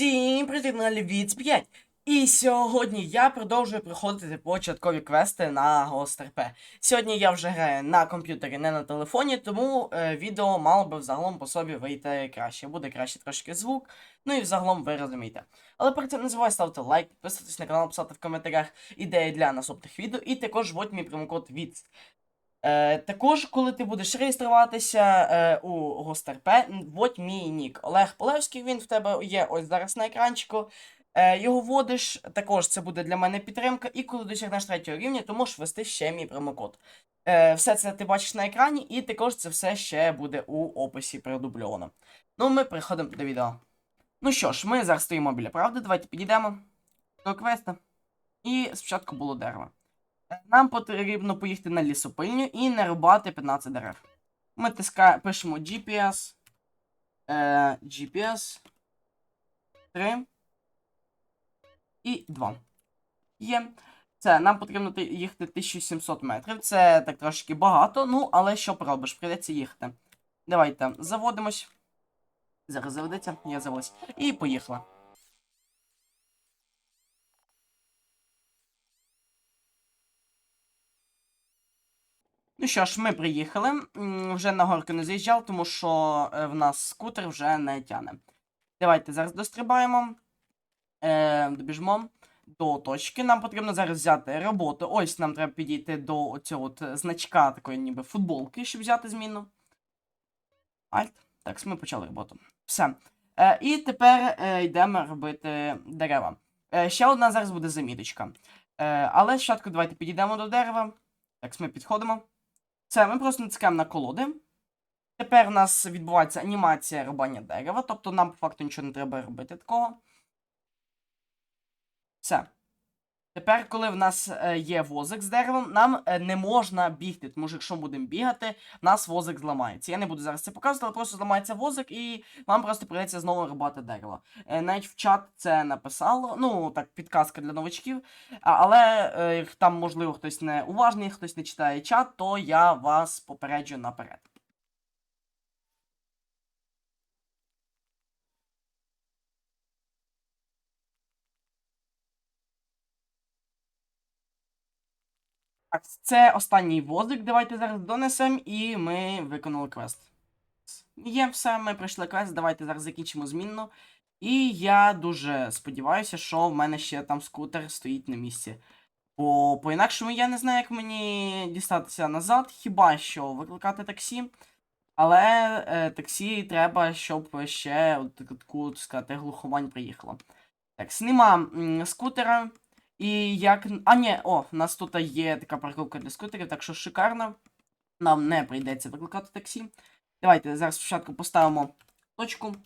Всім привіт на Львіц 5. І сьогодні я продовжую проходити початкові квести на ГОСТРП. Сьогодні я вже граю на комп'ютері, не на телефоні, тому е, відео мало би взагалом по собі вийти краще. Буде краще трошки звук, ну і взагалом ви розумієте. Але перед цим не забувайте ставити лайк, підписуватись на канал, писати в коментарях ідеї для наступних відео, і також вводь мій промокод ВІЦ. Е, також, коли ти будеш реєструватися е, у ГОСТРП, вводь мій нік. Олег Полевський, він в тебе є ось зараз на екранчику. Е, його вводиш, також це буде для мене підтримка, і коли досягнеш третього рівня, то можеш ввести ще мій промокод. Е, все це ти бачиш на екрані, і також це все ще буде у описі продубльовано. Ну, ми переходимо до відео. Ну що ж, ми зараз стоїмо біля правди, давайте підійдемо до квеста. І спочатку було дерево. Нам потрібно поїхати на лісопильню і нарубати 15 дерев. Ми тиска... пишемо GPS. Е, GPS 3 і 2. Є. Це нам потрібно їхати 1700 метрів. Це так трошки багато, ну, але що пробиш, прийдеться їхати. Давайте заводимось. Зараз заведеться, я завелась. І поїхала. Що ж, ми приїхали. Вже на горку не заїжджав, тому що е, в нас скутер вже не тяне. Давайте зараз дострибаємо. Е, добіжмо до точки. Нам потрібно зараз взяти роботу. Ось нам треба підійти до цього от значка такої ніби футболки, щоб взяти зміну. Альт. Так, ми почали роботу. Все. Е, і тепер е, йдемо робити дерева. Е, ще одна зараз буде заміточка. Е, але спочатку давайте підійдемо до дерева. Так, ми підходимо. Це ми просто натискаємо на колоди. Тепер у нас відбувається анімація рубання дерева, тобто нам по факту нічого не треба робити такого. Все. Тепер, коли в нас е, є возик з деревом, нам е, не можна бігти, тому що якщо ми будемо бігати, в нас возик зламається. Я не буду зараз це показувати, але просто зламається возик, і вам просто прийдеться знову рубати дерево. Е, навіть в чат це написало. Ну, так, підказка для новачків. Але там, можливо, хтось не уважний, хтось не читає чат, то я вас попереджу наперед. Так, це останній возик. Давайте зараз донесемо, і ми виконали квест. Є все, ми пройшли квест. Давайте зараз закінчимо змінну. І я дуже сподіваюся, що в мене ще там скутер стоїть на місці. Бо по-інакшому я не знаю, як мені дістатися назад, хіба що викликати таксі. Але е, таксі треба, щоб ще от таку, так сказати, глухомань приїхала. Так, нема скутера. І як. А, ні, о, у нас тут є така парковка для скутерів, так що шикарно. Нам не прийдеться викликати таксі. Давайте зараз спочатку поставимо точку.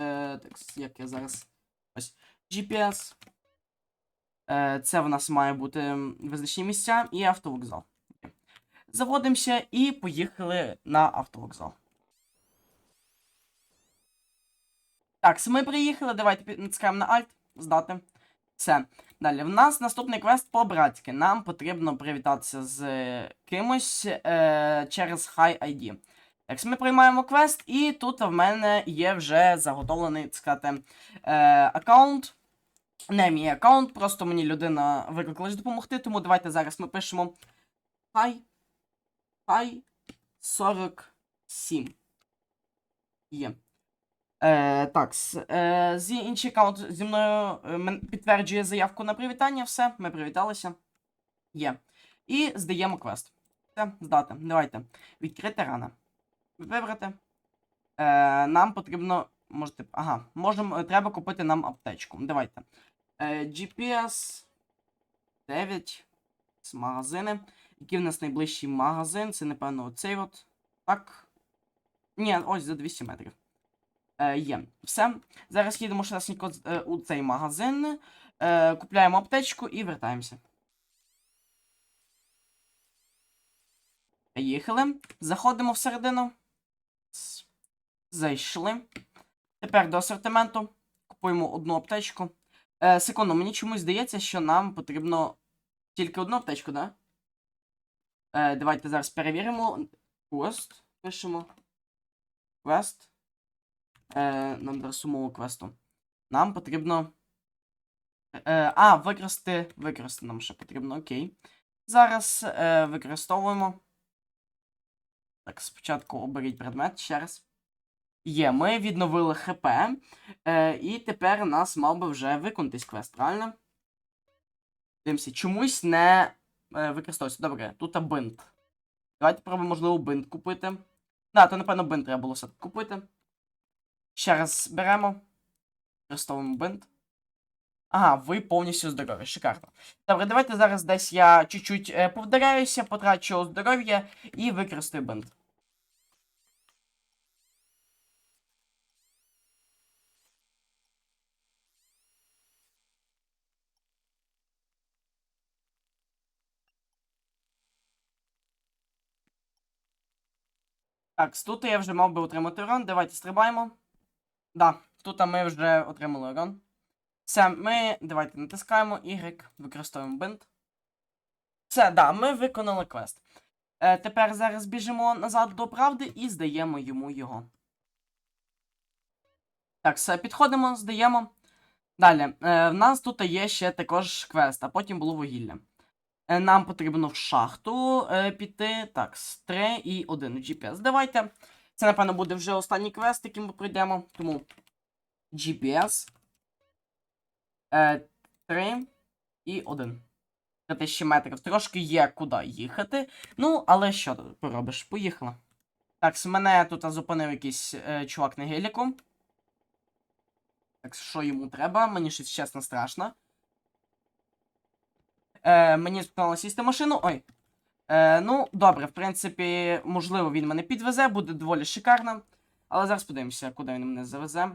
Е, так, як я зараз. Ось. GPS. Е, це в нас має бути визначні місця і автовокзал. Заводимося і поїхали на автовокзал. Так, ми приїхали. Давайте натискаємо на Alt. Здати. Все. Далі, в нас наступний квест по-братськи. Нам потрібно привітатися з е, кимось е, через High ID. Так, ми приймаємо квест, і тут в мене є вже заготовлений, так сказати, е, аккаунт. Не мій аккаунт, просто мені людина викликалась допомогти, тому давайте зараз ми пишемо High, High 47. Є. Е, так, е, з аккаунт зі мною е, підтверджує заявку на привітання. Все, ми привіталися. Є. І здаємо квест. Все, здати. Давайте. Відкрити рана. Вибрати. Е, нам потрібно. Можете. Ага, можемо. е, Треба купити нам аптечку. Давайте. Е, GPS 9. З магазини. Який в нас найближчий магазин? Це, напевно, оцей от. Так. Ні, ось за 200 метрів. Е, є. Все. Зараз їдемо швидко е, у цей магазин, е, купляємо аптечку і вертаємося. Їхали. Заходимо всередину. Зайшли. Тепер до асортименту. Купуємо одну аптечку. Е, секунду, мені чомусь здається, що нам потрібно тільки одну аптечку, да? Е, давайте зараз перевіримо. Квест. Пишемо. Квест. Е, номер сумового квесту. нам потрібно. Е, а, використати. Використати нам ще потрібно, окей. Зараз е, використовуємо. Так, спочатку оберіть предмет ще раз. Є, ми відновили ХП. Е, і тепер нас мав би вже виконатись квест, правильно? Дивимося, чомусь не е, використовується. Добре, тут бинт. Давайте пробуємо, можливо, бинт купити. Да, то, напевно, бинт треба було все купити. Ще раз беремо. Використовуємо бинт. Ага, ви повністю здорові. Шикарно. Добре, давайте зараз десь я чуть-чуть е, повдаряюся, потрачу здоров'я і використаю бинт. Так, тут я вже мав би отримати урон. Давайте стрибаємо. Да, тут ми вже отримали урон. Все, ми. Давайте натискаємо Y, використовуємо бинт. Все, да, ми виконали квест. Е, тепер зараз біжимо назад до правди і здаємо йому його. Так, все, підходимо, здаємо. Далі, е, в нас тут є ще також квест, а потім було вугілля. Е, Нам потрібно в шахту е, піти. Так, з 3 і 1 GPS. Давайте. Це, напевно, буде вже останній квест, який ми пройдемо. Тому GPS. Е, 3 і 1. 3000 метрів. Трошки є куди їхати. Ну, але що ти поробиш? Поїхала. Так, з мене тут зупинив якийсь е, чувак на геліку. Так, що йому треба? Мені щось чесно страшно. Е, мені спитало сісти машину. Ой. Е, ну, добре, в принципі, можливо, він мене підвезе, буде доволі шикарно. Але зараз подивимося, куди він мене завезе.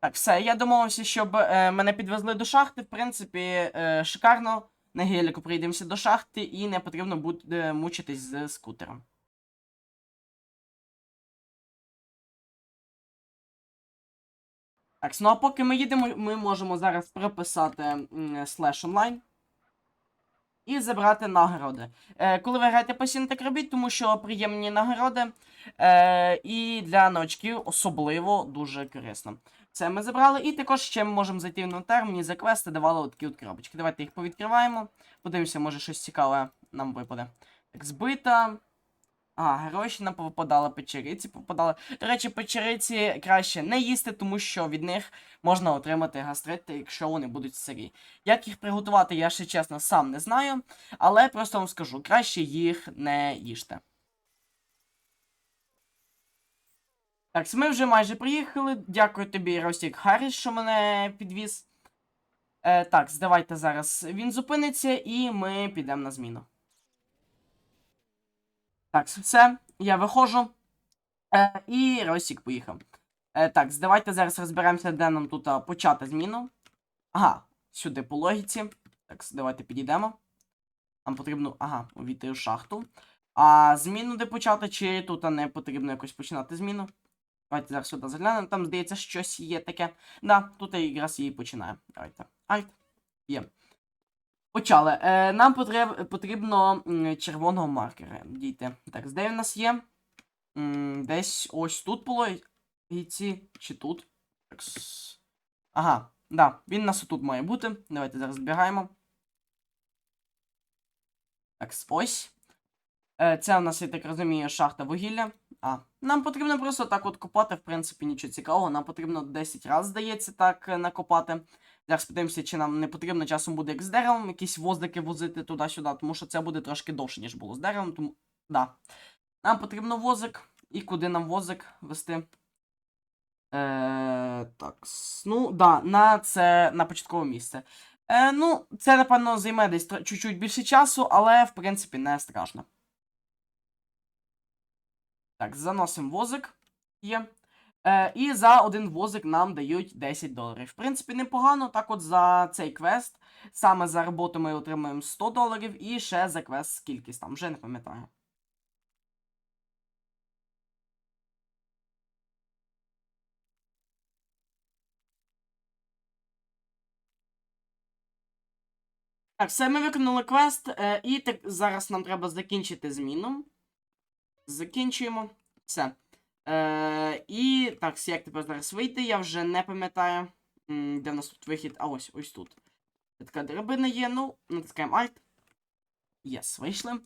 Так, все, я домовився, щоб е, мене підвезли до шахти. В принципі, е, шикарно. На геліку приїдемося до шахти і не потрібно буде мучитись з скутером. Так, ну а поки ми їдемо, ми можемо зараз прописати слеш онлайн і забрати нагороди. Е, коли ви граєте постійно так робіть, тому що приємні нагороди е, і для новачків особливо дуже корисно. Це ми забрали, і також ще ми можемо зайти в інвентар, мені за квести давали такі от коробочки. Давайте їх повідкриваємо. Подивимося, може щось цікаве нам випаде. Так, збита. А, гроші нам попадали, печериці попадали. До речі, печериці краще не їсти, тому що від них можна отримати гастрит, якщо вони будуть сирі. Як їх приготувати, я ще чесно сам не знаю, але просто вам скажу, краще їх не їжте. Так, ми вже майже приїхали. Дякую тобі, Ростік Харріс, що мене підвіз. Е, Так, давайте зараз він зупиниться і ми підемо на зміну. Так, все, я виходжу. Е, і Ростік поїхав. Е, так, давайте зараз розберемося, де нам тут а, почати зміну. Ага, сюди по логіці. Так, давайте підійдемо. Нам потрібно, ага, увійти в шахту. А зміну де почати, чи тут не потрібно якось починати зміну? Давайте зараз сюди заглянемо. Там, здається, щось є таке. Да, тут я якраз її починаю. Давайте. Альт. Є. Почали. Е, Нам потрібно червоного маркера. Дійте. Так, де він у нас є? Десь ось тут було. Гійці. Чи тут? Ага, да, він у нас тут має бути. Давайте зараз збігаємо. Так, ось. Е, Це у нас, я так розумію, шахта вугілля. А, нам потрібно просто так от копати, в принципі, нічого цікавого. Нам потрібно 10 разів, здається, так е, накопати. Зараз подивимося, чи нам не потрібно часом буде як з деревом, якісь воздики возити туди-сюди, тому що це буде трошки довше, ніж було з деревом. Тому да. Нам потрібно возик. І куди нам возик вести? Е, так. Ну, да, на це на початкове місце. Е, ну, це, напевно, займе десь чуть-чуть більше часу, але, в принципі, не страшно. Так, заносимо возик. Є. Е, і за один возик нам дають 10 доларів. В принципі, непогано. Так от за цей квест. Саме за роботу ми отримуємо 100 доларів, і ще за квест скількись там, вже не пам'ятаю. Так, все, ми виконали квест, е, і так зараз нам треба закінчити зміну. Закінчуємо. Все. Е, і так, як тепер зараз вийти, я вже не пам'ятаю. Де в нас тут вихід? А ось, ось тут. Така драбина є, ну, натискаємо Alt. Єс, вийшли.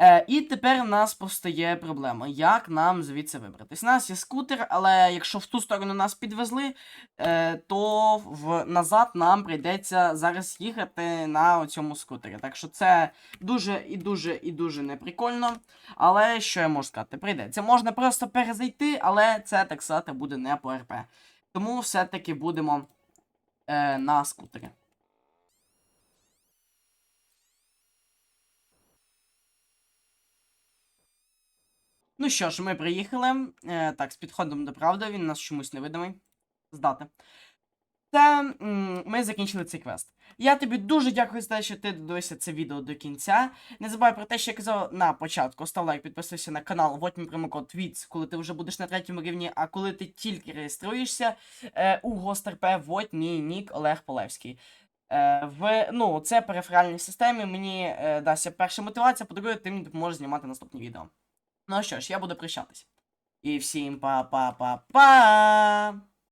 Е, і тепер в нас постає проблема, як нам звідси вибратись. У нас є скутер, але якщо в ту сторону нас підвезли, е, то в, назад нам прийдеться зараз їхати на цьому скутері. Так що це дуже і дуже і дуже неприкольно. Але що я можу сказати? Прийдеться. Можна просто перезайти, але це так сказати буде не по РП. Тому все-таки будемо е, на скутері. Ну що ж, ми приїхали. Е, так, з підходом до правди, він нас чомусь невидимий. Здати. Та ми закінчили цей квест. Я тобі дуже дякую за те, що ти додивився це відео до кінця. Не забувай про те, що я казав на початку. Став лайк, підписуйся на канал, вот мій промокод VITS, коли ти вже будеш на третьому рівні, а коли ти тільки реєструєшся е, у ГОСТРП, вот мій нік Олег Полевський. Е, в, ну, це периферальній системі мені е, дасть перша мотивація, по-друге, ти мені допоможеш знімати наступні відео. Ну що ж, я буду прощатись. І всім па-па-па-па!